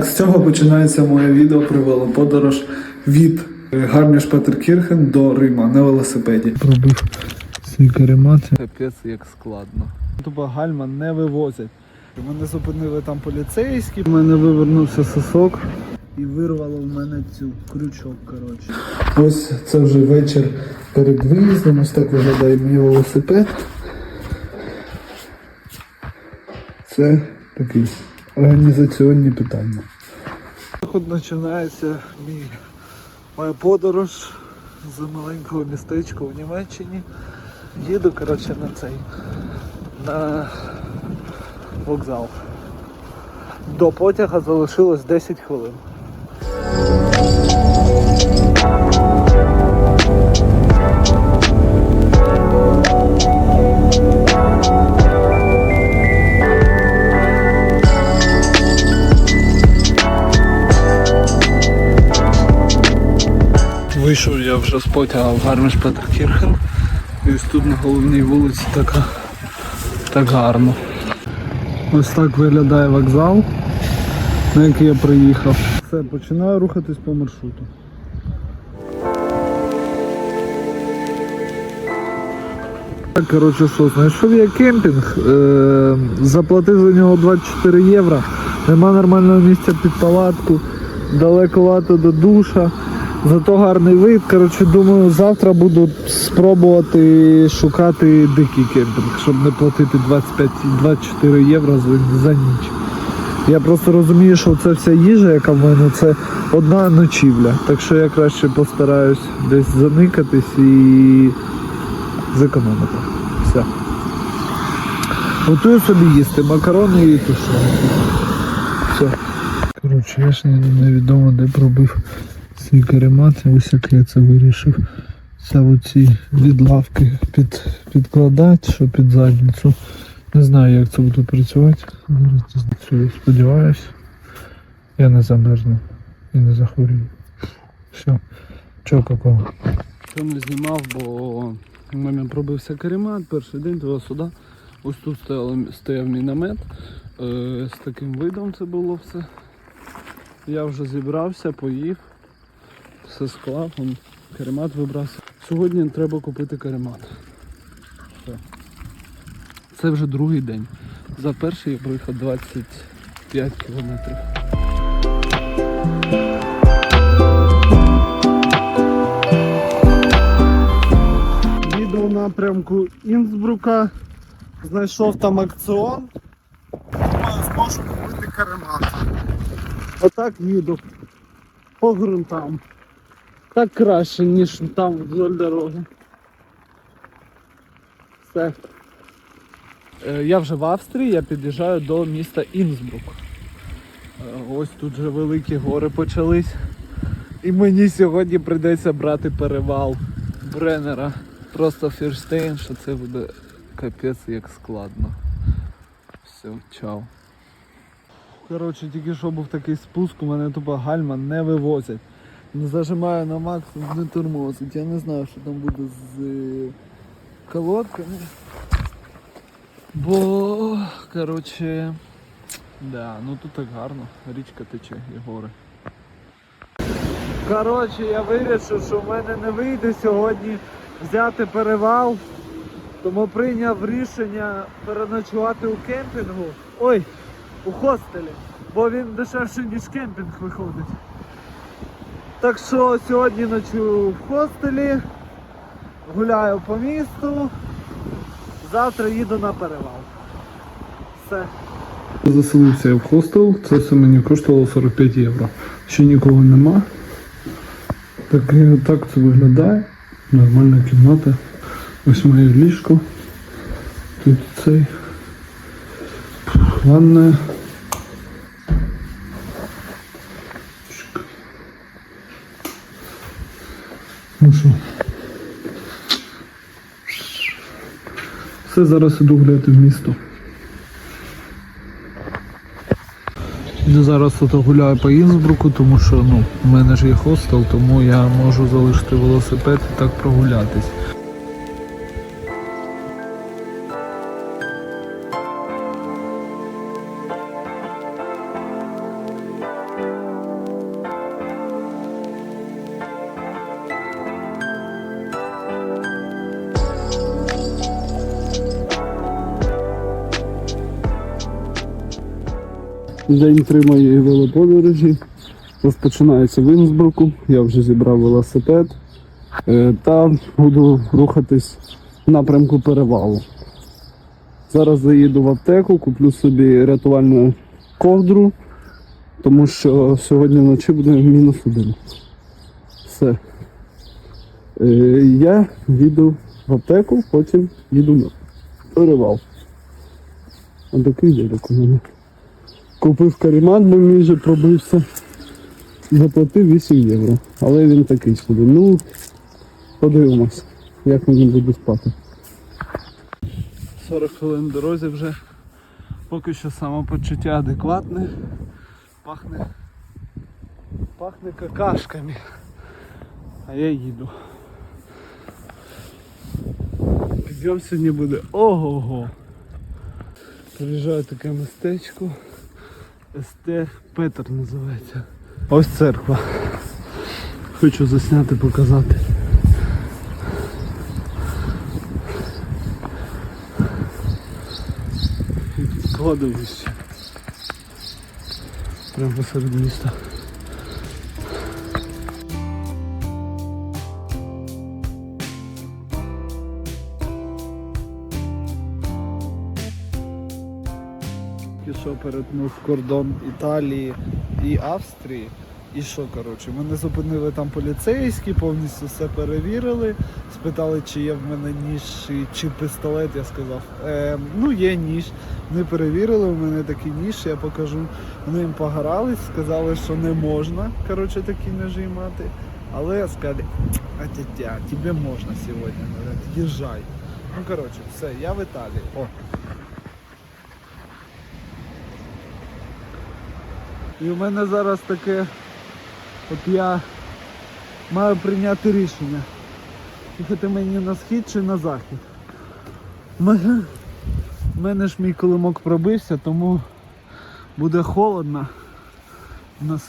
З цього починається моє відео про велоподорож від Гарміш Петеркірхен до Рима на велосипеді. Пробив свій каремат. Капець як складно. Тупо гальма не вивозять. Мене зупинили там поліцейські. У мене вивернувся сосок і вирвало в мене цю крючок. коротше. Ось це вже вечір перед виїздом. Ось так виглядає мій велосипед. Це такі організаційні питання. От починається мій моя подорож з маленького містечка в Німеччині. Їду, коротше, на цей на вокзал. До потяга залишилось 10 хвилин. Вийшов я вже з потяга в Гарміш Петеркірхен. І ось тут на головній вулиці така так гарно. Ось так виглядає вокзал, на який я приїхав. Все, починаю рухатись по маршруту. Коротше, що, знайшов я кемпінг, е, заплатив за нього 24 євро, нема нормального місця під палатку, далековато до душа, зато гарний вид. Коротше, думаю, завтра буду спробувати шукати дикий кемпінг, щоб не платити 25-24 євро за, ніч. Я просто розумію, що це вся їжа, яка в мене, це одна ночівля. Так що я краще постараюсь десь заникатись і зекономити. Все. Готую собі їсти макарони і тушонку. Все. Коротше, я ж невідомо де пробив свій каремат, ось як я це вирішив. Це оці відлавки під, підкладати, що під задницю. Не знаю, як це буде працювати. Зараз дізнаюсь. Сподіваюсь, я не замерзну і не захворію. Все. Чого какого? Що не знімав, бо у мене пробився каремат, перший день туди сюди. Ось тут стояв мій намет. Е, з таким видом це було все. Я вже зібрався, поїв, все склав, он, каремат вибрався. Сьогодні треба купити каремат. Все. Це вже другий день. За перший я проїхав 25 кілометрів. Їду в напрямку Інсбрука, знайшов там акціон. Думаю, зможу купити каремат. Отак їду по ґрунтам. Так краще, ніж там вдоль дороги. Все. Е, Я вже в Австрії, я під'їжджаю до міста Інсбрук. Е, Ось тут вже великі гори почались. І мені сьогодні прийдеться брати перевал Бреннера. Просто фірштейн, що це буде капець як складно. Все, чао. Коротше, тільки що був такий спуск, у мене тупо гальма не вивозять. Не зажимаю на максимум, не тормозить. Я не знаю, що там буде з е, колодками. Бо, коротше, да, ну тут так гарно. Річка тече і гори. Коротше, я вирішив, що в мене не вийде сьогодні взяти перевал, тому прийняв рішення переночувати у кемпінгу. Ой, у хостелі, бо він дешевше, ніж кемпінг виходить. Так що сьогодні ночую в хостелі, гуляю по місту, завтра їду на перевал. Все. Заселився я в хостел, це все мені коштувало 45 євро. Ще нікого нема. Так, так це виглядає. Нормальна кімната. Ось моє ліжко. Тут цей. Ванна. Все, зараз іду гуляти в місто. Я зараз тут гуляю по Інсбруку, тому що ну, в мене ж є хостел, тому я можу залишити велосипед і так прогулятись. День три моєї велоподорожі. Розпочинається в Інсбруку. Я вже зібрав велосипед е, та буду рухатись в напрямку перевалу. Зараз заїду в аптеку, куплю собі рятувальну ковдру, тому що сьогодні вночі буде мінус один. Все. Е, Я їду в аптеку, потім їду на перевал. А такий дядьок у мене. Купив карімат, бо мій вже пробився. Заплатив 8 євро. Але він такий собі. Ну, подивимось, як мені буде спати. 40 хвилин в дорозі вже. Поки що самопочуття адекватне. Пахне. Пахне какашками. А я їду. Підйом сьогодні буде ого-го. Приїжджаю таке містечко. СТ Петр називається. Ось церква. Хочу засняти, показати. І тут кладовище. Прямо посеред міста. Перетнув кордон Італії і Австрії. І що, коротше, мене зупинили там поліцейські, повністю все перевірили. Спитали, чи є в мене ніж і- чи пістолет. Я сказав, е, ну є ніж. Вони перевірили, у мене такий ніж, я покажу. Вони їм погрались, сказали, що не можна коротше, такі ножі мати. Але сказали, а тетя, тебе можна сьогодні. Їжджай. Ну коротше, все, я в Італії. О. І у мене зараз таке, от я маю прийняти рішення. Їхати мені на схід чи на захід. У мене, ж мій колимок пробився, тому буде холодно на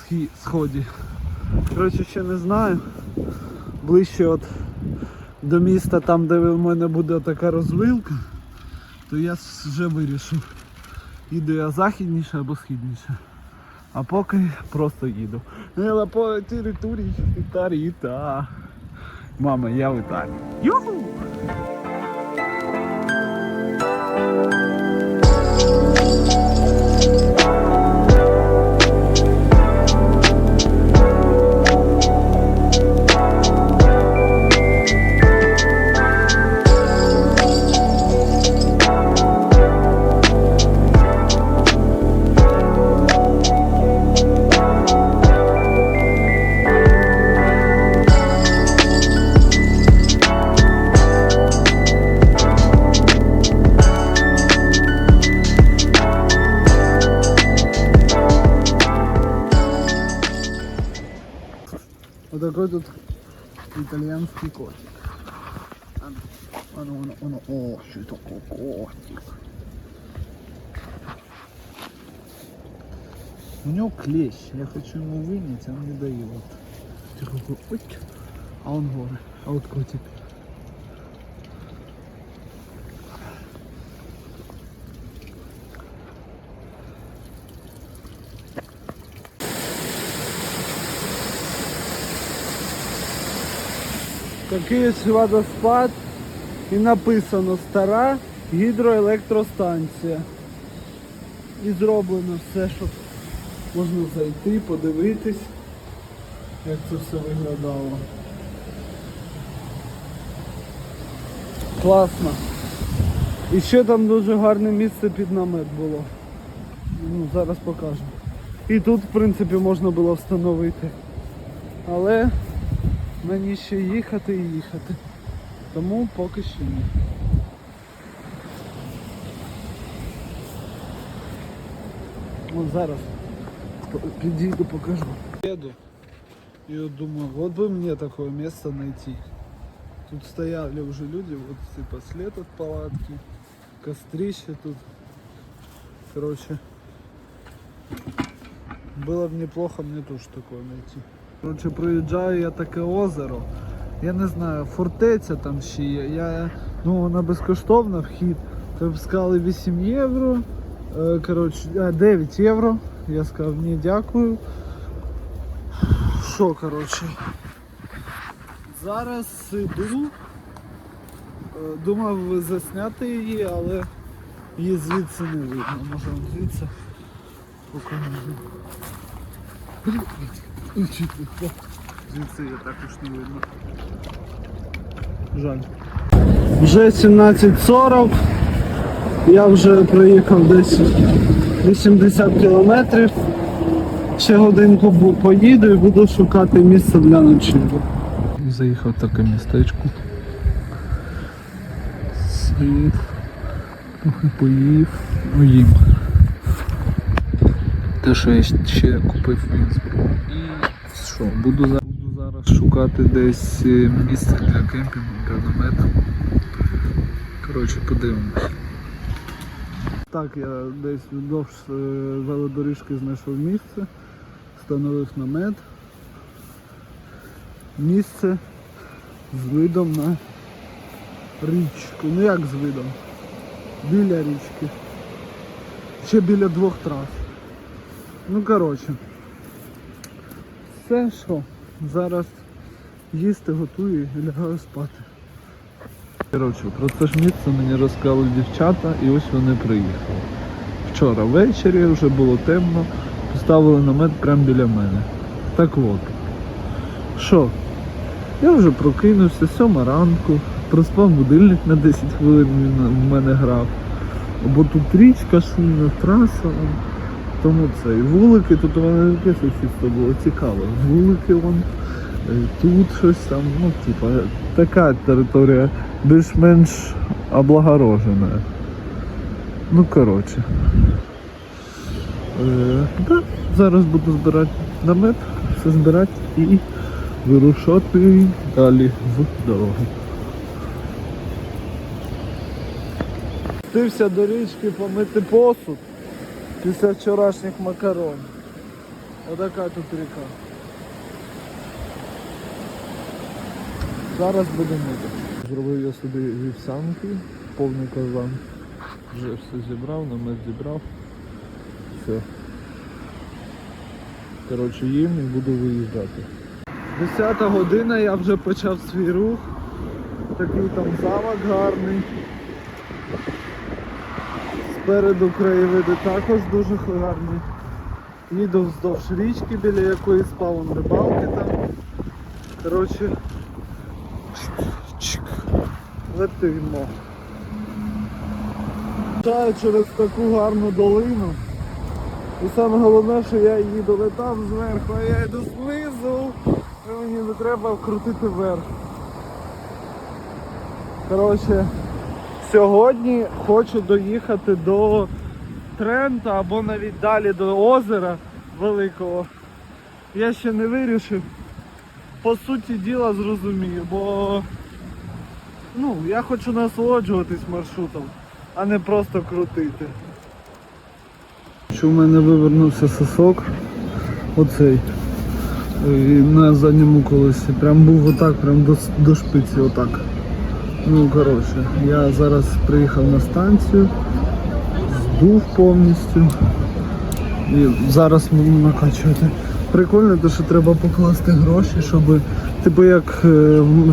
сході. Коротше, ще не знаю. Ближче от до міста, там де в мене буде така розвилка, то я вже вирішив. Їду я західніше або східніше. А поки просто їду. Нела по території Ітаріта. Мама, я в Італії. Юху! итальянский котик. Оно, оно, оно, о, что это такое котик. У него клещ, я хочу ему вынять, а он не дает. Тихо, ой, а он горы, а вот котик. Такий водоспад і написано стара гідроелектростанція. І зроблено все, щоб можна зайти, подивитись, як це все виглядало. Класно. І ще там дуже гарне місце під намет було. Ну, зараз покажу. І тут, в принципі, можна було встановити. Але мені ще їхати і їхати. Тому поки що ні. От зараз п- підійду, покажу. Еду и вот думаю, вот бы мне такое место найти. Тут стояли уже люди, вот типа след от палатки, кострище тут. Короче, было бы неплохо мне тоже такое найти. Короче, проїжджаю я таке озеро. Я не знаю, фортеця там ще є. Я, ну, вона безкоштовна вхід. Тобто сказали 8 євро. Е, Коротше, 9 євро. Я сказав ні, дякую. Що, коротше? Зараз іду. Е, Думав засняти її, але її звідси не видно. Може звідси покажу. Ой, чуть впав. Звідси її також не видно. Жаль. Вже 17.40. Я вже проїхав десь 80 кілометрів. Ще годинку поїду і буду шукати місце для ночівлі. Заїхав в таке містечко. Сів, трохи поїв, ну їм. Те, що я ще купив в Інсбруку. Що, буду, за- буду зараз шукати десь е, місце для кемпінгу, для намету. Коротше, подивимось. Так, я десь вздовж е, велодоріжки знайшов місце, встановив намет. Місце з видом на річку. Ну як з видом? Біля річки. Ще біля двох трас. Ну коротше. Все що? Зараз їсти готую і лягаю спати. Коротше, про це ж місце мені розказали дівчата і ось вони приїхали. Вчора ввечері вже було темно, поставили намет прямо біля мене. Так от. Що? Я вже прокинувся, сьома ранку, проспав будильник на 10 хвилин, в мене грав. Бо тут річка шумна, траса. Тому це. І вулики, тут у мене таке сусідство було цікаве. Вулики вон, е, тут щось там, ну, типа, така територія більш-менш облагорожена. Ну, коротше. Е, да, зараз буду збирати намет, все збирати і вирушати далі в дорогу. Спустився до річки помити посуд після вчорашніх макарон. Отака тут ріка. Зараз буду мити. Зробив я собі вівсянки, повний казан. Вже все зібрав, намет зібрав. Все. Коротше, їм і буду виїжджати. Десята година я вже почав свій рух. Такий там замок гарний. Спереду краєвиди також дуже гарні. Їду вздовж річки, біля якої спав он рибалки там. Коротше. Летимо. Чаю через таку гарну долину. І саме головне, що я їду не там зверху, а я йду знизу. І мені не треба вкрутити вверх. Коротше, сьогодні хочу доїхати до Трента або навіть далі до озера великого. Я ще не вирішив. По суті діла зрозумію, бо ну, я хочу насолоджуватись маршрутом, а не просто крутити. Що в мене вивернувся сосок. Оцей. І на задньому колесі. Прям був отак, прям до, до шпиці, отак. Ну коротше, я зараз приїхав на станцію, здув повністю. І зараз буду накачувати. Прикольно, те, що треба покласти гроші, щоб, типу як е,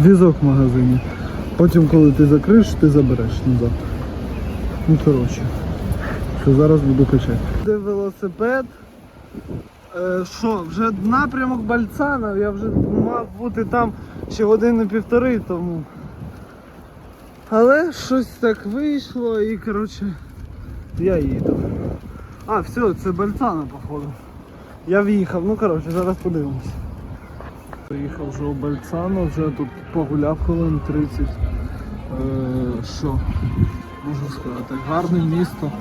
візок в магазині. Потім, коли ти закриєш, ти забереш назад. Ну коротше. Що зараз буду качати. Де велосипед? Е, Що, вже напрямок Бальцана, я вже мав бути там ще години півтори тому. Але щось так вийшло і коротше я їду. А, все, це Бальцана, походу. Я в'їхав, ну коротше, зараз подивимось. Приїхав вже у Бальцану, вже тут погуляв хвилин 30. Е, що можу сказати, гарне місто.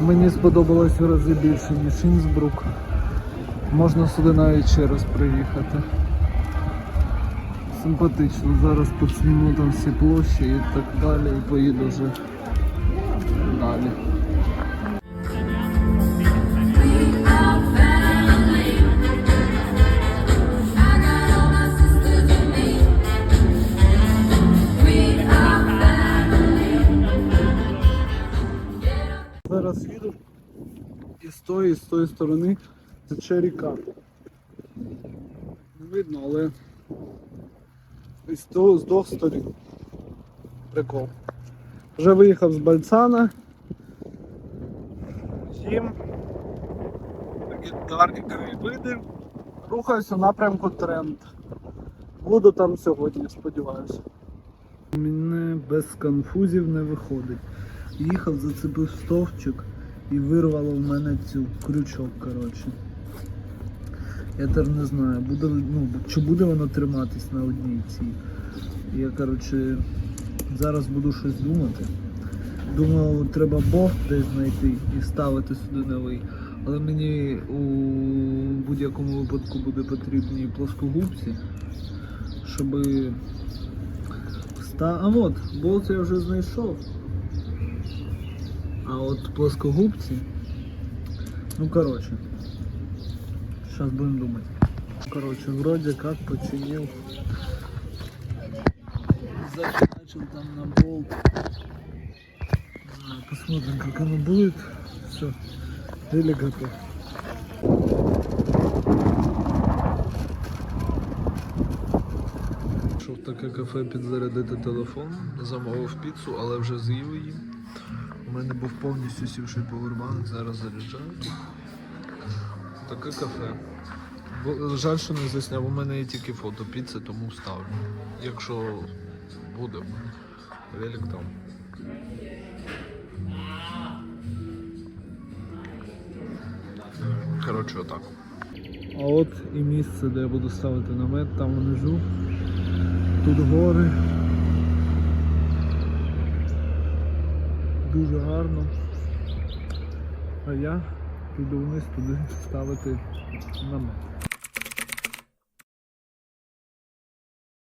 Мені сподобалось в рази більше, ніж Інсбрук. Можна сюди навіть ще раз приїхати. Симпатично, зараз підсніму там всі площі і так далі і поїду вже далі. Зараз їду і з тої, і з тої сторони Тече ріка. Не видно, але з, з двох сторін. Прикол. Вже виїхав з Бальцана. Їм. Такі гарні краєвиди. Рухаюся в напрямку тренд. Буду там сьогодні, сподіваюся. Мене без конфузів не виходить. Їхав, зацепив стовпчик і вирвало в мене цю крючок, коротше. Я тепер не знаю, буде, ну, чи буде воно триматись на одній цій. Я, коротше, зараз буду щось думати. Думав, треба болт десь знайти і ставити сюди новий. Але мені у будь-якому випадку буде потрібні плоскогубці, щоб вста... А от, болт я вже знайшов. А от плоскогубці. Ну коротше. Сейчас будем думать. Короче, вроде как починил. Захерачил там на болт. Посмотрим, как оно будет. Все. Или готов. Пішов таке кафе підзарядити телефон, замовив піцу, але вже з'їв її. У мене був повністю сівший повербанк, зараз заряджаю. Таке кафе. Жаль, що не засняв. У мене є тільки фото піци, тому ставлю. Якщо буде, велик там. Коротше, отак. А от і місце, де я буду ставити намет, там внизу. Тут гори. Дуже гарно. А я піду вниз туди ставити намет.